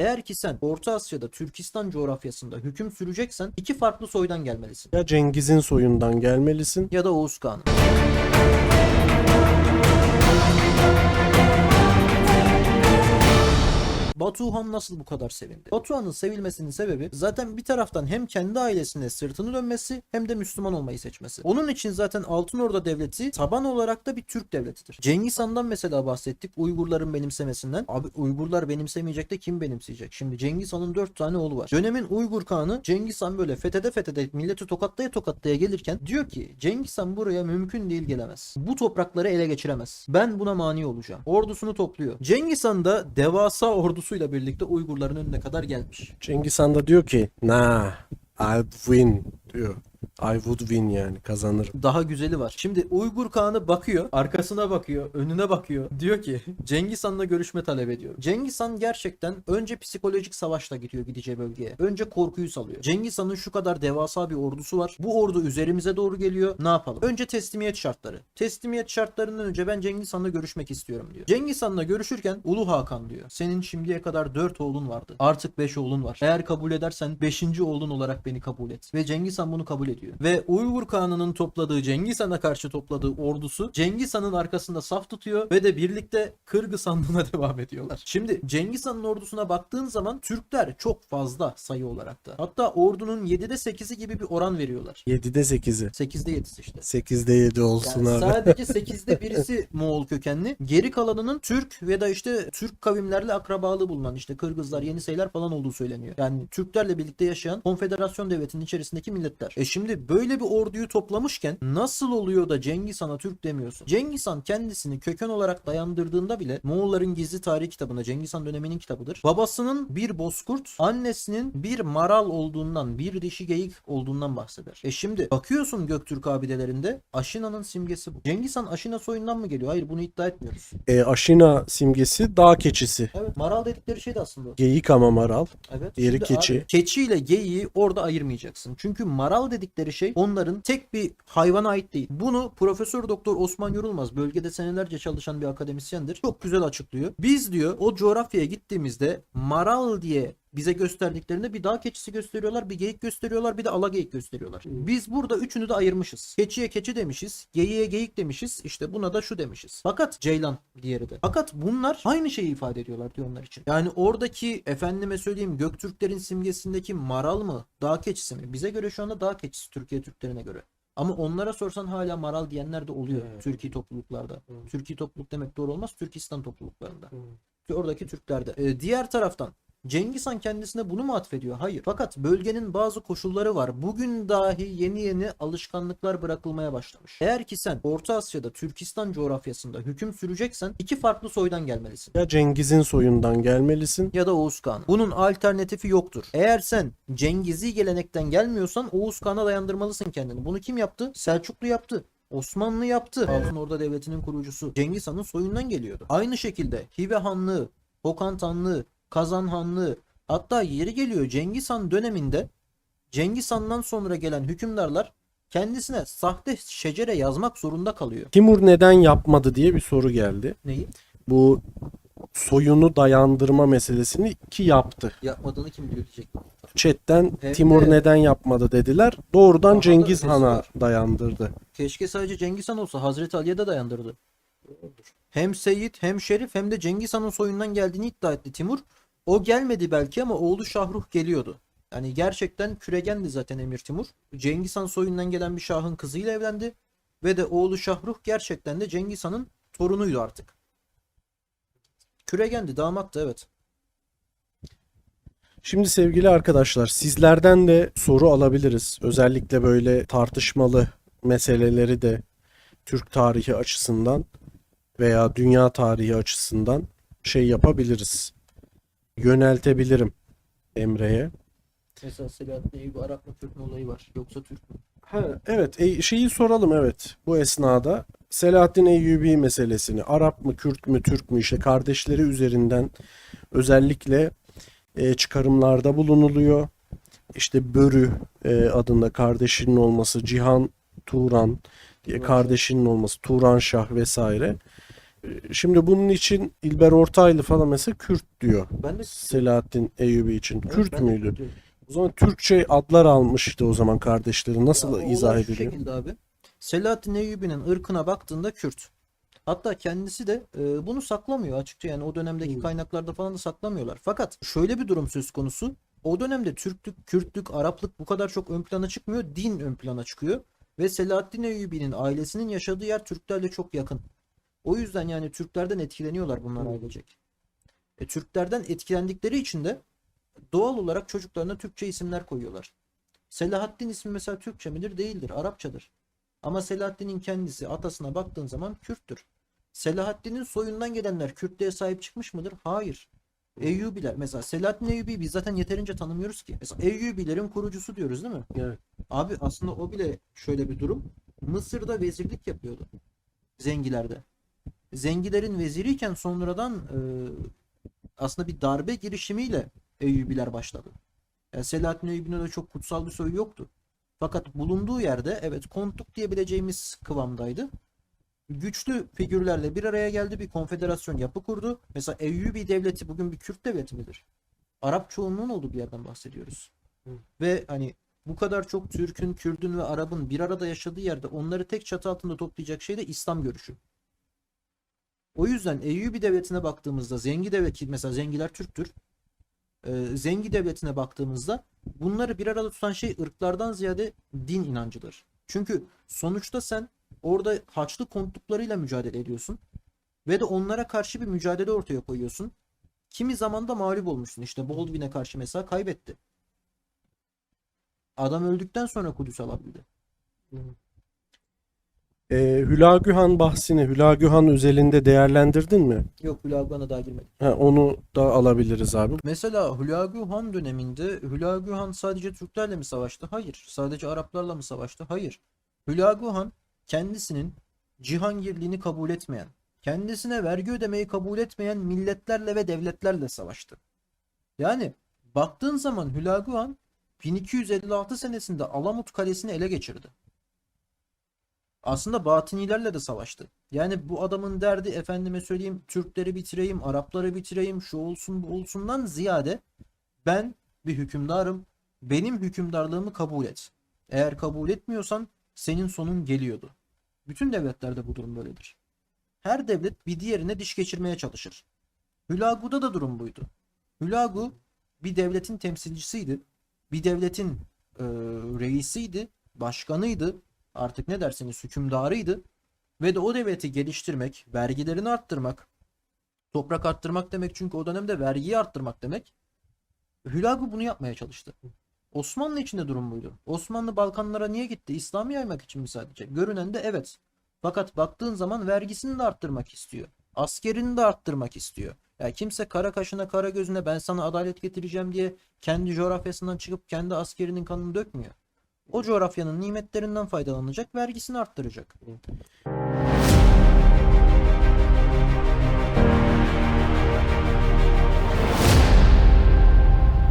Eğer ki sen Orta Asya'da Türkistan coğrafyasında hüküm süreceksen iki farklı soydan gelmelisin. Ya Cengiz'in soyundan gelmelisin Ya da Oğuz Kağan'ın. Batuhan nasıl bu kadar sevindi? Batuhan'ın sevilmesinin sebebi zaten bir taraftan hem kendi ailesine sırtını dönmesi hem de Müslüman olmayı seçmesi. Onun için zaten Altınorda Devleti taban olarak da bir Türk devletidir. Cengiz Han'dan mesela bahsettik Uygurların benimsemesinden. Abi Uygurlar benimsemeyecek de kim benimseyecek? Şimdi Cengiz Han'ın 4 tane oğlu var. Dönemin Uygur Kağan'ı Cengiz Han böyle fethede fethede milleti tokatlaya tokatlaya gelirken diyor ki Cengiz Han buraya mümkün değil gelemez. Bu toprakları ele geçiremez. Ben buna mani olacağım. Ordusunu topluyor. Cengiz Han da devasa ordusuyla birlikte Uygurların önüne kadar gelmiş. Cengiz Han da diyor ki nah I'll win diyor. I would win yani kazanırım. Daha güzeli var. Şimdi Uygur Kağan'ı bakıyor, arkasına bakıyor, önüne bakıyor. Diyor ki Cengiz Han'la görüşme talep ediyor. Cengiz Han gerçekten önce psikolojik savaşla gidiyor gideceği bölgeye. Önce korkuyu salıyor. Cengiz Han'ın şu kadar devasa bir ordusu var. Bu ordu üzerimize doğru geliyor. Ne yapalım? Önce teslimiyet şartları. Teslimiyet şartlarından önce ben Cengiz Han'la görüşmek istiyorum diyor. Cengiz Han'la görüşürken Ulu Hakan diyor. Senin şimdiye kadar 4 oğlun vardı. Artık 5 oğlun var. Eğer kabul edersen 5. oğlun olarak beni kabul et. Ve Cengiz Han bunu kabul ediyor. Ve Uygur Kağan'ının topladığı Cengiz Han'a karşı topladığı ordusu Cengiz Han'ın arkasında saf tutuyor ve de birlikte Kırgız Hanlığı'na devam ediyorlar. Şimdi Cengiz Han'ın ordusuna baktığın zaman Türkler çok fazla sayı olarak da. Hatta ordunun 7'de 8'i gibi bir oran veriyorlar. 7'de 8'i. 8'de 7'si işte. 8'de 7 olsun Yani abi. sadece 8'de birisi Moğol kökenli. Geri kalanının Türk ve da işte Türk kavimlerle akrabalığı bulunan işte Kırgızlar, Yeniseyler falan olduğu söyleniyor. Yani Türklerle birlikte yaşayan konfederasyon devletinin içerisindeki milletler. E şimdi böyle bir orduyu toplamışken nasıl oluyor da Cengiz Han'a Türk demiyorsun? Cengiz Han kendisini köken olarak dayandırdığında bile Moğolların gizli tarih kitabına Cengiz Han döneminin kitabıdır. Babasının bir bozkurt, annesinin bir maral olduğundan, bir dişi geyik olduğundan bahseder. E şimdi bakıyorsun Göktürk abidelerinde Aşina'nın simgesi bu. Cengiz Han Aşina soyundan mı geliyor? Hayır bunu iddia etmiyoruz. E, Aşina simgesi dağ keçisi. Evet maral dedikleri şey de aslında. Geyik ama maral. Evet. Diğeri Şimdi keçi. abi, keçi ile geyiği orada ayırmayacaksın. Çünkü maral dedikleri şey onların tek bir hayvana ait değil. Bunu Profesör Doktor Osman Yorulmaz bölgede senelerce çalışan bir akademisyendir. Çok güzel açıklıyor. Biz diyor o coğrafyaya gittiğimizde maral diye bize gösterdiklerinde bir dağ keçisi gösteriyorlar, bir geyik gösteriyorlar, bir de ala geyik gösteriyorlar. Biz burada üçünü de ayırmışız. Keçiye keçi demişiz, geyiğe geyik demişiz, işte buna da şu demişiz. Fakat ceylan diğeri de. Fakat bunlar aynı şeyi ifade ediyorlar diyor onlar için. Yani oradaki efendime söyleyeyim Göktürklerin simgesindeki maral mı, dağ keçisi mi? Bize göre şu anda dağ keçisi Türkiye Türklerine göre. Ama onlara sorsan hala maral diyenler de oluyor Evet. Türkiye topluluklarda. Evet. Türkiye topluluk demek doğru olmaz. Türkistan topluluklarında. Oradaki Türklerde. Ee, diğer taraftan Cengiz Han kendisine bunu mu atfediyor? Hayır. Fakat bölgenin bazı koşulları var. Bugün dahi yeni yeni alışkanlıklar bırakılmaya başlamış. Eğer ki sen Orta Asya'da Türkistan coğrafyasında hüküm süreceksen iki farklı soydan gelmelisin. Ya Cengiz'in soyundan gelmelisin. Ya da Oğuz Kağan. Bunun alternatifi yoktur. Eğer sen Cengizi gelenekten gelmiyorsan Oğuz Kağan'a dayandırmalısın kendini. Bunu kim yaptı? Selçuklu yaptı. Osmanlı yaptı. Altınorda Devleti'nin kurucusu Cengiz Han'ın soyundan geliyordu. Aynı şekilde Hive Hanlığı, Hokan Hanlığı, Kazan Hanlığı hatta yeri geliyor Cengiz Han döneminde Cengiz Han'dan sonra gelen hükümdarlar kendisine sahte şecere yazmak zorunda kalıyor. Timur neden yapmadı diye bir soru geldi. Neyi? Bu soyunu dayandırma meselesini ki yaptı. Yapmadığını kim biliyor diyecek. Chatten Hem Timur de- neden yapmadı dediler. Doğrudan Daha da Cengiz Han'a dayandırdı. Keşke sadece Cengiz Han olsa Hazreti Ali'ye de dayandırdı. Hem Seyit hem Şerif hem de Cengiz Han'ın soyundan geldiğini iddia etti Timur. O gelmedi belki ama oğlu Şahruh geliyordu. Yani gerçekten küregendi zaten Emir Timur. Cengiz Han soyundan gelen bir şahın kızıyla evlendi. Ve de oğlu Şahruh gerçekten de Cengiz Han'ın torunuydu artık. Küregendi damattı evet. Şimdi sevgili arkadaşlar sizlerden de soru alabiliriz. Özellikle böyle tartışmalı meseleleri de Türk tarihi açısından veya dünya tarihi açısından şey yapabiliriz. Yöneltebilirim Emre'ye. Mesela Selahattin Eyyubi Arap mı Türk mü olayı var. Yoksa Türk mü? Ha, evet e, şeyi soralım evet bu esnada Selahaddin Eyyubi meselesini Arap mı Kürt mü Türk mü işte kardeşleri üzerinden özellikle e, çıkarımlarda bulunuluyor. İşte Börü e, adında kardeşinin olması Cihan Turan diye kardeşinin olması Turan Şah vesaire. Şimdi bunun için İlber Ortaylı falan mesela Kürt diyor. Ben de Selahattin Eyyubi için. Evet, Kürt ben de müydü? O zaman Türkçe adlar almıştı o zaman kardeşleri. Nasıl Ya, o izah olay şu ediliyor? şekilde abi. Selahattin Eyyubi'nin ırkına baktığında Kürt. Hatta kendisi de e, bunu saklamıyor açıkça yani o dönemdeki Hı. kaynaklarda falan da saklamıyorlar. Fakat şöyle bir durum söz konusu. O dönemde Türklük, Kürtlük, Araplık bu kadar çok ön plana çıkmıyor. Din ön plana çıkıyor. Ve Selahattin Eyyubi'nin ailesinin yaşadığı yer Türklerle çok yakın. O yüzden yani Türklerden etkileniyorlar bunlar ailecek. E, Türklerden etkilendikleri için de doğal olarak çocuklarına Türkçe isimler koyuyorlar. Selahattin ismi mesela Türkçe midir? Değildir. Arapçadır. Ama Selahattin'in kendisi atasına baktığın zaman Kürttür. Selahattin'in soyundan gelenler Kürtlüğe sahip çıkmış mıdır? Hayır. Eyyubiler. Mesela Selahattin Eyyubi'yi biz zaten yeterince tanımıyoruz ki. Mesela Eyyubilerin kurucusu diyoruz değil mi? Evet. Abi aslında o bile şöyle bir durum. Mısır'da vezirlik yapıyordu. Zengilerde. Zengilerin veziriyken sonradan e, aslında bir darbe girişimiyle Eyyubiler başladı. Yani Selahattin Eyyubi'nin de çok kutsal bir soyu yoktu. Fakat bulunduğu yerde evet kontluk diyebileceğimiz kıvamdaydı. Güçlü figürlerle bir araya geldi bir konfederasyon yapı kurdu. Mesela Eyyubi devleti bugün bir Kürt devleti midir? Arap çoğunluğun olduğu bir yerden bahsediyoruz. Hı. Ve hani bu kadar çok Türk'ün, Kürd'ün ve Arap'ın bir arada yaşadığı yerde onları tek çatı altında toplayacak şey de İslam görüşü. O yüzden Eyyubi devletine baktığımızda Zengi devleti mesela Zengiler Türktür. Ee, Zengi devletine baktığımızda bunları bir arada tutan şey ırklardan ziyade din inancıdır. Çünkü sonuçta sen orada Haçlı kontluklarıyla mücadele ediyorsun ve de onlara karşı bir mücadele ortaya koyuyorsun. Kimi zaman da mağlup olmuşsun. İşte Baldwin'e karşı mesela kaybetti. Adam öldükten sonra Kudüs alabildi. Ee, Hülagü Han bahsini Hülagü Han özelinde değerlendirdin mi? Yok Hülagühan'a daha girmedik. Ha, onu da alabiliriz abi. Mesela Hülagü Han döneminde Hülagü Han sadece Türklerle mi savaştı? Hayır. Sadece Araplarla mı savaştı? Hayır. Hülagü Han kendisinin cihangirliğini kabul etmeyen, kendisine vergi ödemeyi kabul etmeyen milletlerle ve devletlerle savaştı. Yani baktığın zaman Hülagü Han 1256 senesinde Alamut Kalesi'ni ele geçirdi. Aslında Batınilerle de savaştı. Yani bu adamın derdi efendime söyleyeyim Türkleri bitireyim, Arapları bitireyim, şu olsun bu olsundan ziyade ben bir hükümdarım. Benim hükümdarlığımı kabul et. Eğer kabul etmiyorsan senin sonun geliyordu. Bütün devletlerde bu durum böyledir. Her devlet bir diğerine diş geçirmeye çalışır. Hülagu'da da durum buydu. Hülagu bir devletin temsilcisiydi. Bir devletin e, reisiydi, başkanıydı. Artık ne derseniz hükümdarıydı. Ve de o devleti geliştirmek, vergilerini arttırmak, toprak arttırmak demek çünkü o dönemde vergiyi arttırmak demek. Hülagu bunu yapmaya çalıştı. Osmanlı için de durum buydu. Osmanlı Balkanlara niye gitti? İslam'ı yaymak için mi sadece? Görünen de evet. Fakat baktığın zaman vergisini de arttırmak istiyor. Askerini de arttırmak istiyor. Ya kimse kara kaşına kara gözüne ben sana adalet getireceğim diye kendi coğrafyasından çıkıp kendi askerinin kanını dökmüyor. O coğrafyanın nimetlerinden faydalanacak, vergisini arttıracak.